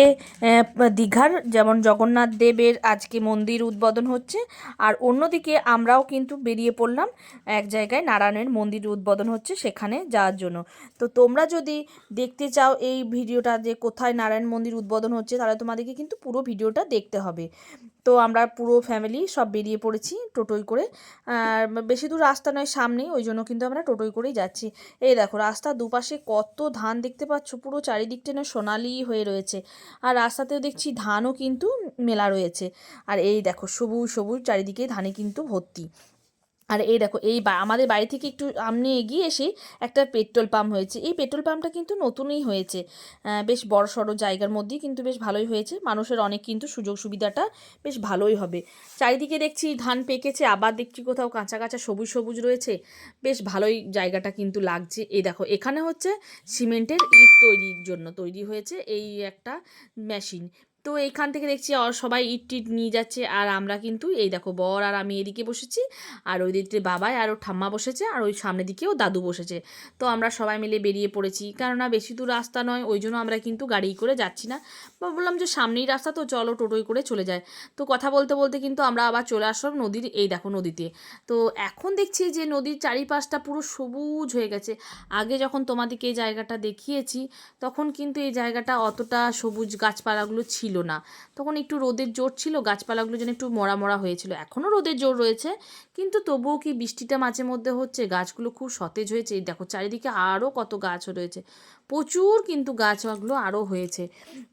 আহ, দীঘার যেমন জগন্নাথ দেবের আজকে মন্দির উদ্বোধন হচ্ছে আর অন্যদিকে আমরাও কিন্তু বেরিয়ে পড়লাম এক জায়গায় নারায়ণের মন্দির উদ্বোধন হচ্ছে সেখানে যাওয়ার জন্য। তো তোমরা যদি দেখতে চাও এই ভিডিওটা যে কোথায় নারায়ণ মন্দির উদ্বোধন হচ্ছে তাহলে তোমাদেরকে কিন্তু পুরো ভিডিওটা দেখতে হবে। তো আমরা পুরো ফ্যামিলি সব বেরিয়ে পড়েছি টোটোই করে। আর বেশি দূর রাস্তা নয়, সামনেই, ওই জন্য কিন্তু আমরা টোটোই করেই যাচ্ছি। এই দেখো, রাস্তার দুপাশে কত ধান দেখতে পাচ্ছ? পুরো চারিদিকটা না সোনালি হয়ে রয়েছে। আর রাস্তাতেও দেখছি ধানও কিন্তু মেলা রয়েছে। আর এই দেখো, সবুজ সবুজ চারিদিকে ধানে কিন্তু ভর্তি। আর এই দেখো, এই বা- আমাদের বাড়ি থেকে একটু সামনে এগিয়ে এসে একটা পেট্রোল পাম্প হয়েছে। এই পেট্রোল পাম্পটা কিন্তু নতুনই হয়েছে। বেশ বড় সড়ো জায়গার মধ্যেই কিন্তু বেশ ভালোই হয়েছে। মানুষের অনেক কিন্তু সুযোগ সুবিধাটা বেশ ভালোই হবে। চারিদিকে দেখছি ধান পেকেছে, আবার দেখছি কোথাও কাঁচা কাঁচা সবুজ সবুজ রয়েছে। বেশ ভালোই জায়গাটা কিন্তু লাগছে। এই দেখো, এখানে হচ্ছে সিমেন্টের ইট তৈরির জন্য তৈরি হয়েছে এই একটা মেশিন। তো এইখান থেকে দেখছি আর সবাই ইট টিট নিয়ে যাচ্ছে। আর আমরা কিন্তু, এই দেখো, বর আর আমি এদিকে বসেছি, আর ওই দিকতে বাবাই আর ওর ঠাম্মা বসেছে, আর ওই সামনের দিকেও দাদু বসেছে। তো আমরা সবাই মিলে বেরিয়ে পড়েছি, কেননা বেশি দূর রাস্তা নয়, ওই জন্য আমরা কিন্তু গাড়ি করে যাচ্ছি না। বা, বললাম যে সামনেই রাস্তা, তো চলো টোটোয় করে চলে যায়। তো কথা বলতে বলতে কিন্তু আমরা আবার চলে আসলাম নদীর, এই দেখো নদীতে। তো এখন দেখছি যে নদীর চারিপাশটা পুরো সবুজ হয়ে গেছে। আগে যখন তোমাদেরকে এই জায়গাটা দেখিয়েছি, তখন কিন্তু এই জায়গাটা অতটা সবুজ গাছপালাগুলো ছিল না। তখন একটু রোদের জোর ছিল, গাছপালাগুলো যেন একটু মরা মরা হয়েছিল। এখনও রোদের জোর রয়েছে, কিন্তু তবুও কি বৃষ্টিটা মাঝে মধ্যে হচ্ছে? গাছগুলো খুব সতেজ হয়েছে। দেখো, চারিদিকে আরও কত গাছও রয়েছে। প্রচুর কিন্তু গাছগুলো আরও হয়েছে।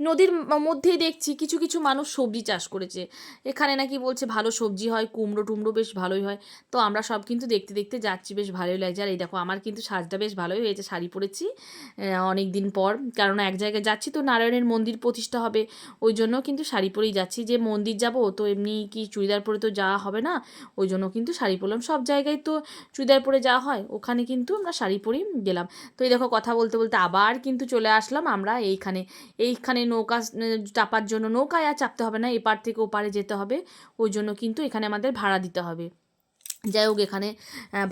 নদীর মধ্যেই দেখছি কিছু কিছু মানুষ সবজি চাষ করেছে। এখানে নাকি বলছে ভালো সবজি হয়, কুমড়ো টুমড়ো বেশ ভালোই হয়। তো আমরা সব কিন্তু দেখতে দেখতে যাচ্ছি, বেশ ভালোই লাগছে। আর এই দেখো, আমার কিন্তু সাজটা বেশ ভালোই হয়েছে, শাড়ি পরেছি অনেক দিন পর। কারণ এক জায়গায় যাচ্ছি তো নারায়ণের মন্দির প্রতিষ্ঠা হবে, ওই জন্য কিন্তু শাড়ি পরেই যাচ্ছি। যে মন্দির যাব তো এমনি কি চুড়িদার পরে তো যাওয়া হবে না, ওই জন্য কিন্তু শাড়ি পরলাম। সব জায়গায় তো চুড়িদার পরে যাওয়া হয়, ওখানে কিন্তু আমরা শাড়ি পরেই গেলাম। তো এই দেখো, কথা বলতে বলতে আবার কিন্তু চলে আসলাম আমরা এইখানে। এইখানে নৌকা চাপার জন্য নৌকায় আর চাপতে হবে না, এপার থেকে ওপারে যেতে হবে। ওই জন্য কিন্তু এখানে আমাদের ভাড়া দিতে হবে। যাই হোক, এখানে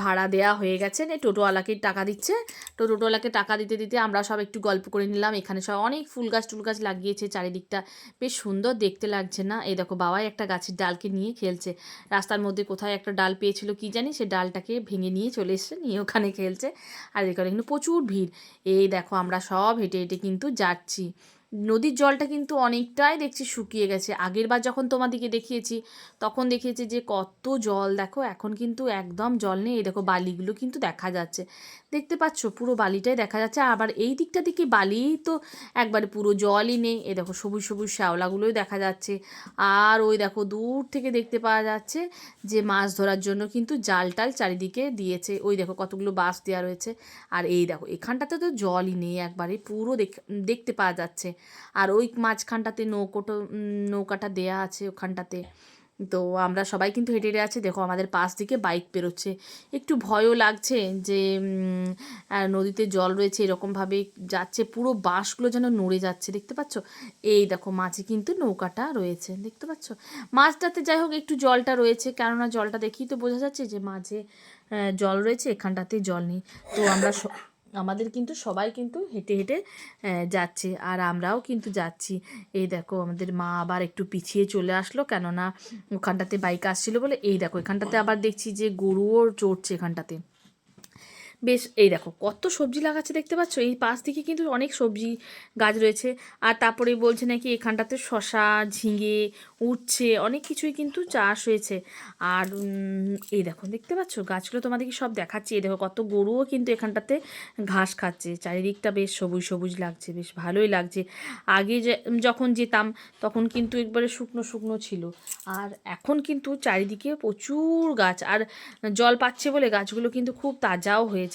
ভাড়া দেওয়া হয়ে গেছে। নে, টোটোওয়ালাকে টাকা দিচ্ছে। তো টোটোওয়ালাকে টাকা দিতে দিতে আমরা সব একটু গল্প করে নিলাম। এখানে সব অনেক ফুল গাছ, টুল গাছ লাগিয়েছে। চারিদিকটা বেশ সুন্দর দেখতে লাগছে না? এই দেখো, বাবাই একটা গাছের ডালকে নিয়ে খেলছে। রাস্তার মধ্যে কোথায় একটা ডাল পেয়েছিল কি জানি? সে ডালটাকে ভেঙে নিয়ে চলে এসছে, নিয়ে ওখানে খেলছে। আর এখানে কিন্তু প্রচুর ভিড়। এই দেখো, আমরা সব হেঁটে হেঁটে কিন্তু যাচ্ছি। নদীর জলটা কিন্তু অনেকটাই দেখছি শুকিয়ে গেছে। আগের বার যখন তোমাদেরকে দেখিয়েছি, তখন দেখিয়েছি যে কত জল। দেখো, এখন কিন্তু একদম জল নেই। দেখো, বালিগুলো কিন্তু দেখা যাচ্ছে। দেখতে পাচ্ছ? পুরো বালিটাই দেখা যাচ্ছে। আবার এই দিকটা দিকে বালি তো একবারে পুরো জলই নেই। এ দেখো, সবুজ সবুজ শ্যাওলাগুলোই দেখা যাচ্ছে। আর ওই দেখো, দূর থেকে দেখতে পাওয়া যাচ্ছে যে মাছ ধরার জন্য কিন্তু জাল টাল চারিদিকে দিয়েছে। ওই দেখো, কতগুলো বাঁশ দেওয়া রয়েছে। আর এই দেখো, এখানটাতে তো জলই নেই একবারে। পুরো দেখ- দেখতে পাওয়া যাচ্ছে। আর ওই মাঝখানটাতে নৌকোটো নৌকাটা দেয়া আছে ওখানটাতে। তো আমরা সবাই কিন্তু হেঁটে হেঁটে আছি দেখো আমাদের পাশ দিকে বাইক পেরোচ্ছে একটু ভয়ও লাগছে যে নদীতে জল রয়েছে, এরকমভাবে যাচ্ছে। পুরো বাঁশগুলো যেন নড়ে যাচ্ছে, দেখতে পাচ্ছ? এই দেখো মাঝে কিন্তু নৌকাটা রয়েছে, দেখতে পাচ্ছ? মাছটাতে যাই হোক, একটু জলটা রয়েছে। কেননা জলটা দেখেই তো বোঝা যাচ্ছে যে মাঝে জল রয়েছে, এখানটাতে জল নেই। তো আমরা আমাদের কিন্তু সবাই কিন্তু হেঁটে হেঁটে যাচ্ছে। আর আমরাও কিন্তু যাচ্ছি। এই দেখো, আমাদের মা আবার একটু পিছিয়ে চলে আসলো। কেননা ওখানটাতে বাইক আসছিল বলে, এই দেখো, এখানটাতে আবার দেখছি যে গরুও চড়ছে এখানটাতে। বেশ, এই দেখো, কত সবজি লাগাচ্ছে দেখতে পাচ্ছ? এই পাশ দিকে কিন্তু অনেক সবজি গাছ রয়েছে। আর তারপরে বলছে নাকি এখানটাতে শশা ঝিঙে উঠছে, অনেক কিছুই কিন্তু চাষ হয়েছে। আর এই দেখো, দেখতে পাচ্ছ? গাছগুলো তোমাদেরকে সব দেখাচ্ছি। এই দেখো, কত গরুও কিন্তু এখানটাতে ঘাস খাচ্ছে। চারিদিকটা বেশ সবুজ সবুজ লাগছে, বেশ ভালোই লাগছে। আগে যখন যেতাম, তখন কিন্তু একবারে শুকনো শুকনো ছিল। আর এখন কিন্তু চারিদিকে প্রচুর গাছ। আর জল পাচ্ছে বলে গাছগুলো কিন্তু খুব তাজাও হয়েছে।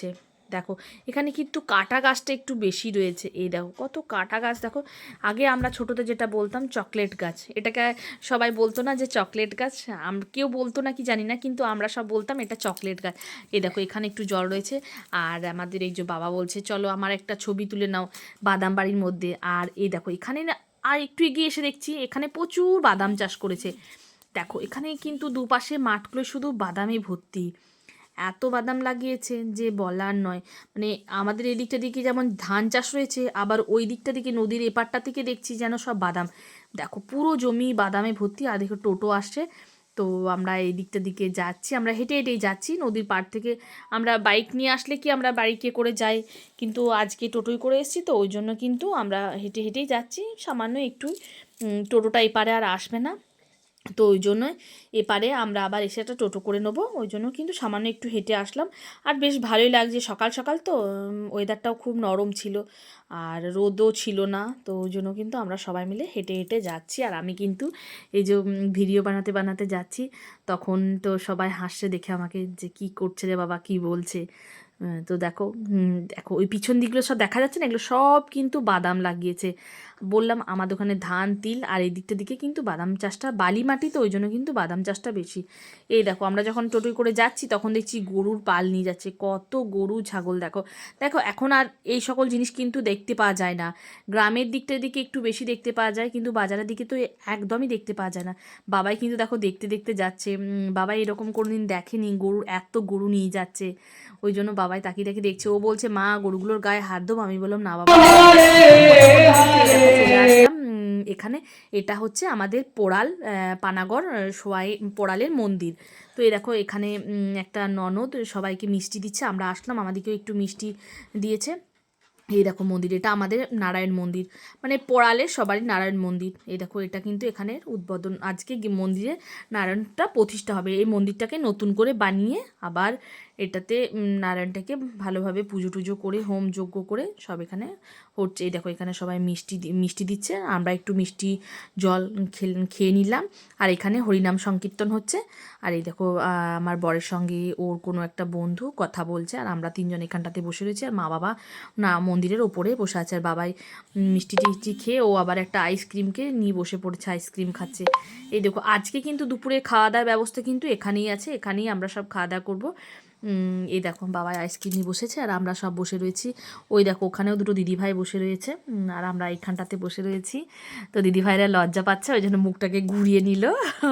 দেখো, এখানে কিন্তু কাটা গাছটা একটু বেশি রয়েছে। এই দেখো, কত কাটা গাছ। দেখো, আগে আমরা ছোটোতে যেটা বলতাম, চকলেট গাছ। এটাকে সবাই বলতো না যে চকলেট গাছ। আম- কেউ বলতো না কি জানি না, কিন্তু আমরা সব বলতাম এটা চকলেট গাছ। এই দেখো, এখানে একটু জল রয়েছে। আর আমাদের এই যে বাবা বলছে, চলো আমার একটা ছবি তুলে নাও বাদাম বাড়ির মধ্যে। আর এই দেখো, এখানে আর একটু এগিয়ে এসে দেখছি, এখানে প্রচুর বাদাম চাষ করেছে। দেখো, এখানে কিন্তু দুপাশে মাঠগুলো শুধু বাদামে ভর্তি। এত বাদাম লাগিয়েছে যে বলার নয়। মানে আমাদের এই দিকটা দিকে যেমন ধান চাষ রয়েছে, আবার ওই দিকটা দিকে নদীর এপারটা থেকে দেখছি যেন সব বাদাম। দেখো, পুরো জমি বাদামে ভর্তি, আর দেখো টোটো আসছে। তো আমরা এই দিকটা দিকে যাচ্ছি, আমরা হেঁটে হেঁটেই যাচ্ছি নদীর পাড় থেকে। আমরা বাইক নিয়ে আসলে কি আমরা বাড়িকে করে যাই? কিন্তু আজকে টোটোই করে এসেছি তো, ওই জন্য কিন্তু আমরা হেঁটে হেঁটেই যাচ্ছি। সামান্য একটু টোটোটা এপারে আর আসবে না। তো ওই জন্য এপারে আমরা আবার এসে একটা টোটো করে নেব। ওই জন্য কিন্তু সামান্য একটু হেঁটে আসলাম। আর বেশ ভালোই লাগছে সকাল সকাল তো ওয়েদারটাও খুব নরম ছিল আর রোদও ছিল না। তো ওই জন্য কিন্তু আমরা সবাই মিলে হেঁটে হেঁটে যাচ্ছি। আর আমি কিন্তু এই যে ভিডিও বানাতে বানাতে যাচ্ছি, তখন তো সবাই হাসছে দেখে আমাকে যে, কি করছে রে বাবা? কি বলছে? তো দেখো দেখো, ওই পিছন দিকগুলো সব দেখা যাচ্ছে না? এগুলো সব কিন্তু বাদাম লাগিয়েছে। বললাম আমাদের ওখানে ধান তিল আর এই দিকটা দিকে কিন্তু বাদাম চাষটা বালি মাটি তো ওই জন্য কিন্তু বাদাম চাষটা বেশি এই দেখো আমরা যখন টোটোয় করে যাচ্ছি তখন দেখছি গরুর পাল নিয়ে যাচ্ছে কত গরু ছাগল দেখো দেখো এখন আর এই সকল জিনিস কিন্তু দেখতে পাওয়া যায় না গ্রামের দিকটার দিকে একটু বেশি দেখতে পাওয়া যায় কিন্তু বাজারের দিকে তো একদমই দেখতে পাওয়া যায় না বাবাই কিন্তু দেখো দেখতে দেখতে যাচ্ছে বাবাই এরকম কোনোদিন দেখেনি গরুর এত গরু নিয়ে যাচ্ছে ওই জন্য বাবাই তাকিয়ে তাকিয়ে দেখছে ও বলছে মা গরুগুলোর গায়ে হাত দেবো আমি বললাম না বাবা চলে আসলাম। এখানে এটা হচ্ছে আমাদের পোড়াল পানাগড় সোয়াই পোড়ালের মন্দির। তো এই দেখো এখানে একটা ননদ সবাইকে মিষ্টি দিচ্ছে। আমরা আসলাম আমাদেরকেও একটু মিষ্টি দিয়েছে। এই দেখো মন্দির এটা আমাদের নারায়ণ মন্দির। মানে পোড়ালের সবারই নারায়ণ মন্দির। এই দেখো এটা কিন্তু এখানের উদ্বোধন আজকে মন্দিরে নারায়ণটা প্রতিষ্ঠা হবে। এই মন্দিরটাকে নতুন করে বানিয়ে আবার এটাতে নারায়ণটাকে ভালোভাবে পুজো টুজো করে, হোম যজ্ঞ করে সব এখানে হচ্ছে। এই দেখো, এখানে সবাই মিষ্টি মিষ্টি দিচ্ছে। আমরা একটু মিষ্টি জল খেয়ে নিলাম। আর এখানে হরিনাম সংকীর্তন হচ্ছে। আর এই দেখো আমার বরের সঙ্গে ওর কোনো একটা বন্ধু কথা বলছে। আর আমরা তিনজন এখানটাতে বসে রয়েছি। আর মা বাবা না, মন্দিরের ওপরে বসে আছে। আর বাবাই মিষ্টি টিষ্টি খেয়ে ও আবার একটা আইসক্রিমকে নিয়ে বসে পড়েছে, আইসক্রিম খাচ্ছে। এই দেখো, আজকে কিন্তু দুপুরে খাওয়া দাওয়ার ব্যবস্থা কিন্তু এখানেই আছে। এখানেই আমরা সব খাওয়া দাওয়া করব। এই দেখো বাবাই আইসক্রিম নিয়ে বসেছে, আর আমরা সব বসে রয়েছি। ওই দেখো ওখানেও দুটো দিদিভাই বসে রয়েছে আর আমরা এইখানটাতে বসে রয়েছি। তো দিদিভাইরা লজ্জা পাচ্ছে, ওই জন্য মুখটাকে ঘুরিয়ে নিল।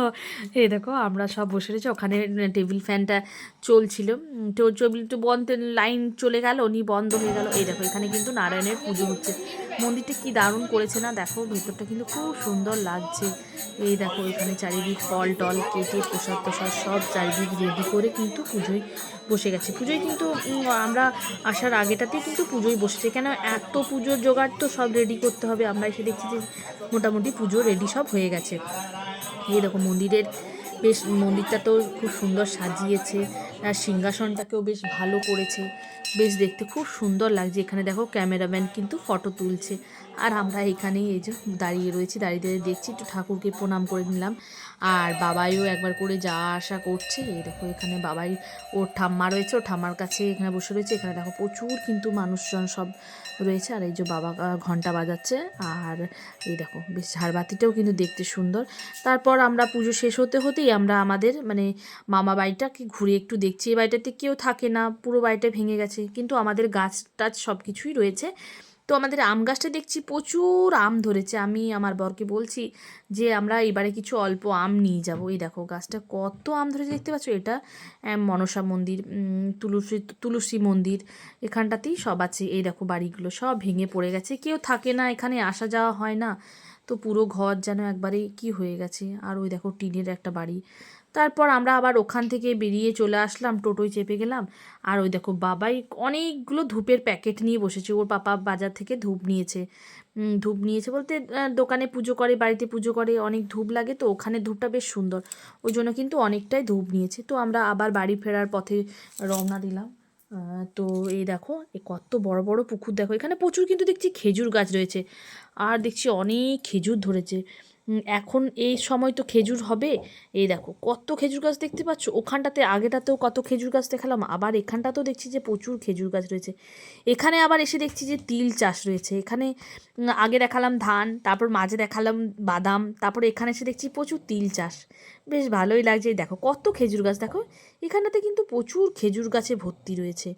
এই দেখো আমরা সব বসে রয়েছি, ওখানে টেবিল ফ্যানটা চলছিল। তো টেবিল তো বন্ধ, লাইন চলে গেল নি বন্ধ হয়ে গেল। এই দেখো এখানে কিন্তু নারায়ণের পুজো হচ্ছে। মন্দিরটা কি দারুণ করেছে না, দেখো ভেতরটা কিন্তু খুব সুন্দর লাগছে। এই দেখো এখানে চারিদিক ফল টল কেটে প্রসাদ প্রসাদ সব চারিদিক রেডি করে কিন্তু পুজোয় বসে গেছে। পুজোয় কিন্তু আমরা আসার আগেটাতে কিন্তু পুজোই বসেছে। কেন, এত পুজোর জোগাড় তো সব রেডি করতে হবে। আমরা এসে দেখছি যে মোটামুটি পুজো রেডি সব হয়ে গেছে। এই দেখো মন্দিরের বেশ, মন্দিরটা তো খুব সুন্দর সাজিয়েছে। আর সিংহাসনটাকেও বেশ ভালো করেছে। বেশ দেখতে খুব সুন্দর লাগছে। এখানে দেখো ক্যামেরাম্যান কিন্তু ফটো তুলছে। আর আমরা এখানেই এই যে দাঁড়িয়ে রয়েছি। দাঁড়িয়ে দাঁড়িয়ে দেখছি, একটু ঠাকুরকে প্রণাম করে নিলাম। আর বাবাইও একবার করে যাওয়া আসা করছে। এই দেখো এখানে বাবাই, ওর ঠাম্মা রয়েছে। ওর ঠাম্মার কাছে এখানে বসে রয়েছে। এখানে দেখো প্রচুর কিন্তু মানুষজন সব রয়েছে। আর এই যে বাবা ঘণ্টা বাজাচ্ছে। আর এই দেখো বেশ ঝাড়বাতিটাও কিন্তু দেখতে সুন্দর। তারপর আমরা পুজো শেষ হতে হতেই আমরা আমাদের মানে মামা বাড়িটাকে ঘুরে একটু দেখছি এই বাড়িটাতে কেউ থাকে না, পুরো বাড়িটা ভেঙে গেছে। কিন্তু আমাদের গাছ টাছ সব কিছুই রয়েছে। তো আমাদের আম গাছটা দেখছি প্রচুর আম ধরেছে। আমি আমার বরকে বলছি যে, আমরা এবারে কিছু অল্প আম নিয়ে যাব। এই দেখো, গাছটা কত আম ধরেছে দেখতে পাচ্ছ? এটা মনসা মন্দির তুলসী তুলসী মন্দির এখানটাতেই সব আছে। এই দেখো, বাড়িগুলো সব ভেঙে পড়ে গেছে। কেউ থাকে না, এখানে আসা যাওয়া হয় না। তো পুরো ঘর যেন একবারে কি হয়ে গেছে। আর ওই দেখো, টিনের একটা বাড়ি। তারপর আমরা আবার ওখান থেকে বেরিয়ে চলে আসলাম, টোটোয় চেপে গেলাম। আর ওই দেখো বাবাই অনেকগুলো ধূপের প্যাকেট নিয়ে বসেছে। ওর পাপা বাজার থেকে ধূপ নিয়েছে। ধূপ নিয়েছে বলতে দোকানে পুজো করে, বাড়িতে পুজো করে, অনেক ধূপ লাগে তো, ওখানে ধূপটা বেশ সুন্দর। ওই জন্য কিন্তু অনেকটাই ধূপ নিয়েছে। তো আমরা আবার বাড়ি ফেরার পথে রওনা দিলাম। তো এই দেখো, এ কত বড় বড় পুকুর দেখো। এখানে প্রচুর কিন্তু দেখছি খেজুর গাছ রয়েছে। আর দেখছি অনেক খেজুর ধরেছে। এখন এই সময় তো খেজুর হবে। এই দেখো, কত খেজুর গাছ দেখতে পাচ্ছ? ওখানটাতে, আগেটাতেও কত খেজুর গাছ দেখালাম, আবার এখানটাতেও দেখছি যে প্রচুর খেজুর গাছ রয়েছে। এখানে আবার এসে দেখছি যে তিল চাষ রয়েছে। এখানে আগে দেখালাম ধান, তারপর মাঝে দেখালাম বাদাম, তারপর এখানে এসে দেখছি প্রচুর তিল চাষ। বেশ ভালোই লাগছে। দেখো, কত খেজুর গাছ। দেখো এখানটাতে কিন্তু প্রচুর খেজুর গাছে ভর্তি রয়েছে।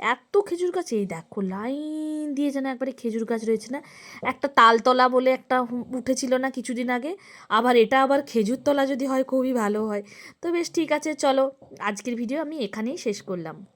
এত খেজুর গাছ, এই দেখো লাইন দিয়ে যেন একবারে খেজুর গাছ রয়েছে না। একটা তালতলা বলে একটা উঠেছিল না কিছুদিন আগে। আবার এটা আবার খেজুর তলা যদি হয়, খুবই ভালো হয়। তো বেশ ঠিক আছে, চলো আজকের ভিডিও আমি এখানেই শেষ করলাম।